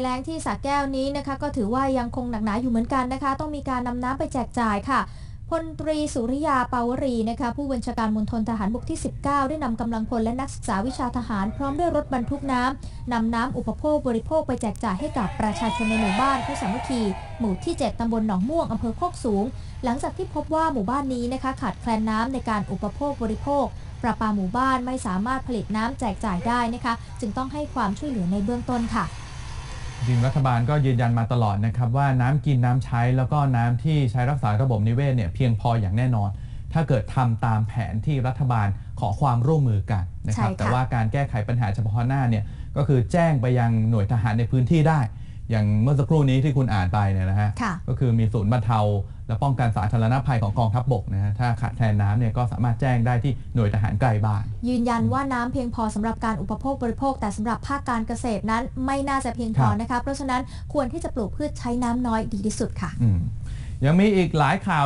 ยแล้งที่สระแก้วนี้นะคะก็ถือว่ายังคงหนักหนาอยู่เหมือนกันนะคะ ต้องมีการนำน้ำไปแจกจ่ายค่ะพลตรีสุริยาปาวรีนะคะผู้บัญชาการมณฑลทหารบกที่ 19 ได้นำกำลังพลและนักศึกษาวิชาทหาร พร้อมด้วยรถบรรทุกน้ำนำน้ำอุปโภคบริโภคไปแจกจ่ายให้กับประชาชนในหมู่บ้านผู้สามัคคีหมู่ที่ 7ตำบลหนองม่วงอำเภอโคกสูง หลังจากที่พบว่าหมู่บ้านนี้นะคะขาดแคลนน้ำในการอุปโภคบริโภค ประปาหมู่บ้านไม่สามารถผลิตน้ำแจกจ่ายได้นะคะ จึงต้องให้ความช่วยเหลือในเบื้องต้นค่ะ จริงรัฐบาลก็ยืนยันมาตลอดนะครับว่าน้ำกินน้ำใช้แล้วก็น้ำที่ใช้รักษาระบบนิเวศเนี่ยเพียงพออย่างแน่นอน ถ้าเกิดทำตามแผนที่รัฐบาลขอความร่วมมือกันนะครับใช่ค่ะแต่ว่าการแก้ไขปัญหาเฉพาะหน้าเนี่ยก็คือแจ้งไปยังหน่วยทหารในพื้นที่ได้ อย่างเมื่อสักครู่นี้ที่คุณอ่านไปเนี่ยนะฮะค่ะก็คือมีศูนย์บรรเทา และป้องกันสาธารณภัยของกองทัพบกนะฮะถ้าขาดแคลนน้ำเนี่ยก็สามารถแจ้งได้ที่หน่วยทหารใกล้บ้าน ยืนยันว่าน้ำเพียงพอสำหรับการอุปโภคบริโภค แต่สำหรับภาคการเกษตรนั้นไม่น่าจะเพียงพอครับนะคะเพราะฉะนั้นควรที่จะปลูกพืชใช้น้ำน้อยดีที่สุดค่ะ อืมยังมีอีกหลายข่าว